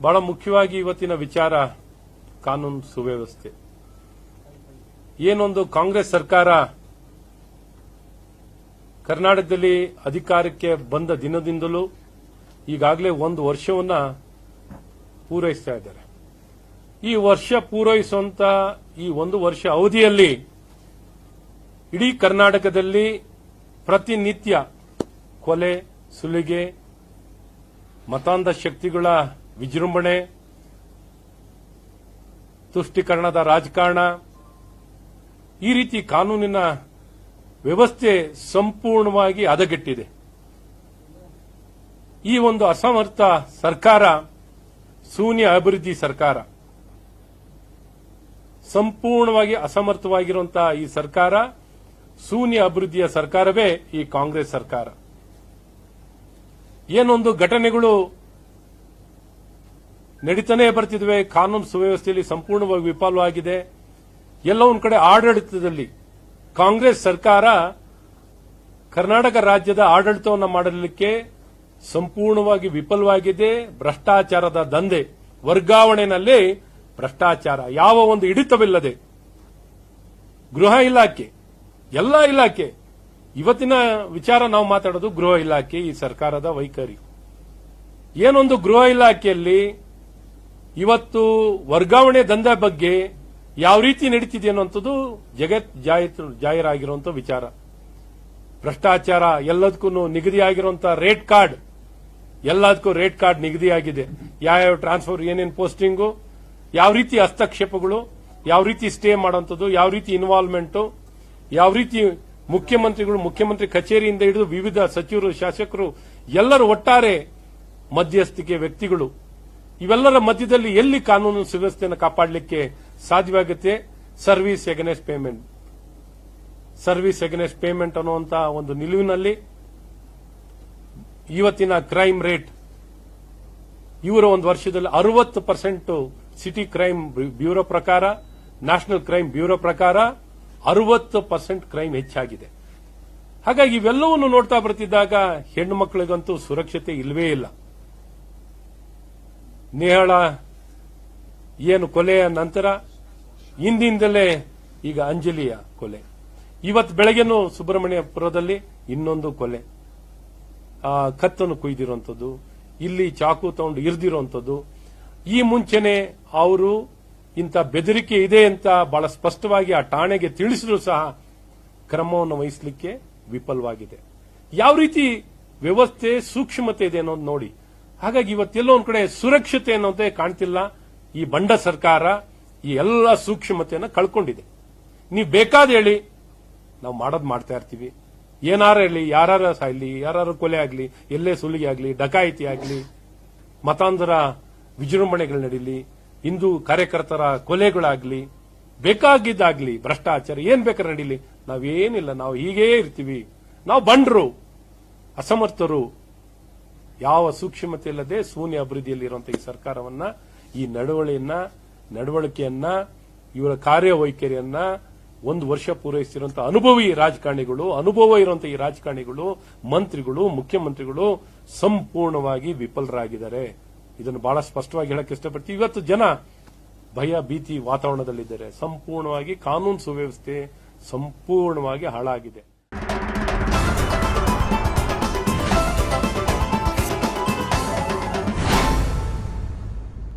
ಬಹಳ ಮುಖ್ಯವಾಗಿ ಇವತ್ತಿನ ವಿಚಾರ ಕಾನೂನು ಸುವ್ಯವಸ್ಥೆ. ಏನೊಂದು ಕಾಂಗ್ರೆಸ್ ಸರ್ಕಾರ ಕರ್ನಾಟಕದಲ್ಲಿ ಅಧಿಕಾರಕ್ಕೆ ಬಂದ ದಿನದಿಂದಲೂ ಈಗಾಗಲೇ ಒಂದು ವರ್ಷವನ್ನ ಪೂರೈಸ್ತಾ ಇದ್ದಾರೆ. ಈ ವರ್ಷ ಪೂರೈಸುವಂತ ಈ ಒಂದು ವರ್ಷ ಅವಧಿಯಲ್ಲಿ ಇಡೀ ಕರ್ನಾಟಕದಲ್ಲಿ ಪ್ರತಿನಿತ್ಯ ಕೊಲೆ, ಸುಲಿಗೆ, ಮತಾಂಧ ಶಕ್ತಿಗಳ ವಿಜೃಂಭಣೆ, ತುಷ್ಟೀಕರಣದ ರಾಜಕಾರಣ, ಈ ರೀತಿ ಕಾನೂನಿನ ವ್ಯವಸ್ಥೆ ಸಂಪೂರ್ಣವಾಗಿ ಹದಗೆಟ್ಟಿದೆ. ಈ ಒಂದು ಅಸಮರ್ಥ ಸರ್ಕಾರ, ಶೂನ್ಯ ಅಭಿವೃದ್ಧಿ ಸರ್ಕಾರ, ಸಂಪೂರ್ಣವಾಗಿ ಅಸಮರ್ಥವಾಗಿರುವಂತಹ ಈ ಸರ್ಕಾರ, ಶೂನ್ಯ ಅಭಿವೃದ್ಧಿಯ ಸರ್ಕಾರವೇ ಈ ಕಾಂಗ್ರೆಸ್ ಸರ್ಕಾರ. ಏನೊಂದು ಘಟನೆಗಳು ನಡೀತಾನೆ ಬರ್ತಿದ್ವೆ, ಕಾನೂನು ಸುವ್ಯವಸ್ಥೆಯಲ್ಲಿ ಸಂಪೂರ್ಣವಾಗಿ ವಿಫಲವಾಗಿದೆ ಎಲ್ಲ ಒಂದ್ ಕಡೆ ಆಡಳಿತದಲ್ಲಿ ಕಾಂಗ್ರೆಸ್ ಸರ್ಕಾರ ಕರ್ನಾಟಕ ರಾಜ್ಯದ ಆಡಳಿತವನ್ನು ಮಾಡಲಿಕ್ಕೆ ಸಂಪೂರ್ಣವಾಗಿ ವಿಫಲವಾಗಿದೆ. ಭ್ರಷ್ಟಾಚಾರದ ದಂಧೆ ವರ್ಗಾವಣೆಯಲ್ಲಿ ಭ್ರಷ್ಟಾಚಾರ. ಯಾವ ಒಂದು ಹಿಡಿತವಿಲ್ಲದೆ ಗೃಹ ಇಲಾಖೆ, ಎಲ್ಲ ಇಲಾಖೆ, ಇವತ್ತಿನ ವಿಚಾರ ನಾವು ಮಾತಾಡೋದು ಗೃಹ ಇಲಾಖೆ, ಈ ಸರ್ಕಾರದ ವೈಖರಿ. ಏನೊಂದು ಗೃಹ ಇಲಾಖೆಯಲ್ಲಿ ಇವತ್ತು ವರ್ಗಾವಣೆ ದಂಧೆ ಬಗ್ಗೆ ಯಾವ ರೀತಿ ನಡೀತಿದೆ ಅನ್ನುವಂಥದ್ದು ಜಗತ್ ಜಾಹೀರಾಗಿರುವಂತಹ ಜಾಹೀರಾಗಿರುವಂತ ವಿಚಾರ. ಭ್ರಷ್ಟಾಚಾರ ಎಲ್ಲದಕ್ಕೂ ನಿಗದಿಯಾಗಿರುವಂತಹ ರೇಟ್ ಕಾರ್ಡ್, ಎಲ್ಲದಕ್ಕೂ ರೇಟ್ ಕಾರ್ಡ್ ನಿಗದಿಯಾಗಿದೆ. ಯಾವ್ಯಾವ ಟ್ರಾನ್ಸ್ಫರ್, ಏನೇನು ಪೋಸ್ಟಿಂಗು, ಯಾವ ರೀತಿ ಹಸ್ತಕ್ಷೇಪಗಳು, ಯಾವ ರೀತಿ ಸ್ಟೇ ಮಾಡುವಂಥದ್ದು, ಯಾವ ರೀತಿ ಇನ್ವಾಲ್ವ್ಮೆಂಟು, ಯಾವ ರೀತಿ ಮುಖ್ಯಮಂತ್ರಿಗಳು, ಮುಖ್ಯಮಂತ್ರಿ ಕಚೇರಿಯಿಂದ ಹಿಡಿದು ವಿವಿಧ ಸಚಿವರು, ಶಾಸಕರು ಎಲ್ಲರೂ ಒಟ್ಟಾರೆ ಮಧ್ಯಸ್ಥಿಕೆ ವ್ಯಕ್ತಿಗಳು. ಇವೆಲ್ಲರ ಮಧ್ಯದಲ್ಲಿ ಎಲ್ಲಿ ಕಾನೂನು ಸುವ್ಯವಸ್ಥೆಯನ್ನು ಕಾಪಾಡಲಿಕ್ಕೆ ಸಾಧ್ಯವಾಗುತ್ತೆ? Service against payment service against payment ಅನ್ನುವಂತಹ ಒಂದು ನಿಲುವಿನಲ್ಲಿ ಇವತ್ತಿನ ಕ್ರೈಮ್ ರೇಟ್ ಇವರ ಒಂದು ವರ್ಷದಲ್ಲಿ ಅರವತ್ತು ಪರ್ಸೆಂಟ್ ಸಿಟಿ ಕ್ರೈಮ್ ಬ್ಯೂರೋ ಪ್ರಕಾರ ನ್ಯಾಷನಲ್ ಕ್ರೈಮ್ ಬ್ಯೂರೋ ಪ್ರಕಾರ ಅರವತ್ತು ಪರ್ಸೆಂಟ್ ಕ್ರೈಮ್ ಹೆಚ್ಚಾಗಿದೆ. ಹಾಗಾಗಿ ಇವೆಲ್ಲವನ್ನು ನೋಡ್ತಾ ಬರ್ತಿದ್ದಾಗ ಹೆಣ್ಣು ಮಕ್ಕಳಿಗಂತೂ ಸುರಕ್ಷತೆ ಇಲ್ಲವೇ ಇಲ್ಲ. ನೇಹಳ, ಏನು ಕೊಲೆಯ ನಂತರ ಹಿಂದಿಂದಲೇ ಈಗ ಅಂಜಲಿಯ ಕೊಲೆ. ಇವತ್ತು ಬೆಳಗ್ಗೆನೂ ಸುಬ್ರಹ್ಮಣ್ಯಪುರದಲ್ಲಿ ಇನ್ನೊಂದು ಕೊಲೆ. ಆ ಕತ್ತನ್ನು ಕುಯ್ದಿರುವಂಥದ್ದು, ಇಲ್ಲಿ ಚಾಕು ತಗೊಂಡು ಇರಿದಿರುವಂಥದ್ದು. ಈ ಮುಂಚೆನೆ ಅವರು ಇಂಥ ಬೆದರಿಕೆ ಇದೆ ಅಂತ ಬಹಳ ಸ್ಪಷ್ಟವಾಗಿ ಆ ಠಾಣೆಗೆ ತಿಳಿಸಿದ್ರು ಸಹ ಕ್ರಮವನ್ನು ವಹಿಸಲಿಕ್ಕೆ ವಿಫಲವಾಗಿದೆ. ಯಾವ ರೀತಿ ವ್ಯವಸ್ಥೆ ಸೂಕ್ಷ್ಮತೆ ಇದೆ ಅನ್ನೋದು ನೋಡಿ. ಹಾಗಾಗಿ ಇವತ್ತೆಲ್ಲೋ ಒಂದ್ ಕಡೆ ಸುರಕ್ಷತೆ ಅನ್ನೋದೇ ಕಾಣ್ತಿಲ್ಲ. ಈ ಬಂಡ ಸರ್ಕಾರ ಈ ಎಲ್ಲ ಸೂಕ್ಷ್ಮತೆಯನ್ನು ಕಳ್ಕೊಂಡಿದೆ. ನೀವು ಬೇಕಾದ ಹೇಳಿ, ನಾವು ಮಾಡೋದು ಮಾಡ್ತಾ ಇರ್ತೀವಿ. ಏನಾರ ಹೇಳಿ ಯಾರು ಸಾಯ್ಲಿ ಯಾರು ಕೊಲೆ ಆಗ್ಲಿ, ಎಲ್ಲೇ ಸುಲಿಗೆ ಆಗ್ಲಿ, ಡಕಾಯಿತಿ ಆಗ್ಲಿ, ಮತಾಂಧರ ವಿಜೃಂಭಣೆಗಳು ನಡೀಲಿ, ಹಿಂದೂ ಕಾರ್ಯಕರ್ತರ ಕೊಲೆಗಳಾಗ್ಲಿ, ಬೇಕಾಗಿದ್ದಾಗ್ಲಿ, ಭ್ರಷ್ಟಾಚಾರ ಏನ್ ಬೇಕಾದ್ರೆ ನಡೀಲಿ. ನಾವೇನಿಲ್ಲ, ನಾವು ಹೀಗೇ ಇರ್ತೀವಿ. ನಾವು ಬಂಡ್ರು, ಅಸಮರ್ಥರು ಯಾವ ಸೂಕ್ಷ್ಮತೆ ಇಲ್ಲದೆ ಶೂನ್ಯ ಅಭಿವೃದ್ಧಿಯಲ್ಲಿರುವಂತಹ ಈ ಸರ್ಕಾರವನ್ನ, ಈ ನಡವಳಿಯನ್ನ, ನಡವಳಿಕೆಯನ್ನ, ಇವರ ಕಾರ್ಯವೈಖರಿಯನ್ನ ಒಂದು ವರ್ಷ ಪೂರೈಸಿರುವಂತಹ ಅನುಭವಿ ರಾಜಕಾರಣಿಗಳು, ಅನುಭವ ಇರುವಂತಹ ಈ ರಾಜಕಾರಣಿಗಳು, ಮಂತ್ರಿಗಳು, ಮುಖ್ಯಮಂತ್ರಿಗಳು ಸಂಪೂರ್ಣವಾಗಿ ವಿಫಲರಾಗಿದ್ದಾರೆ. ಇದನ್ನು ಬಹಳ ಸ್ಪಷ್ಟವಾಗಿ ಹೇಳಕ್ ಇಷ್ಟಪಡ್ತೀವಿ. ಇವತ್ತು ಜನ ಭಯ, ಭೀತಿ ವಾತಾವರಣದಲ್ಲಿದ್ದಾರೆ. ಸಂಪೂರ್ಣವಾಗಿ ಕಾನೂನು ಸುವ್ಯವಸ್ಥೆ ಸಂಪೂರ್ಣವಾಗಿ ಹಾಳಾಗಿದೆ.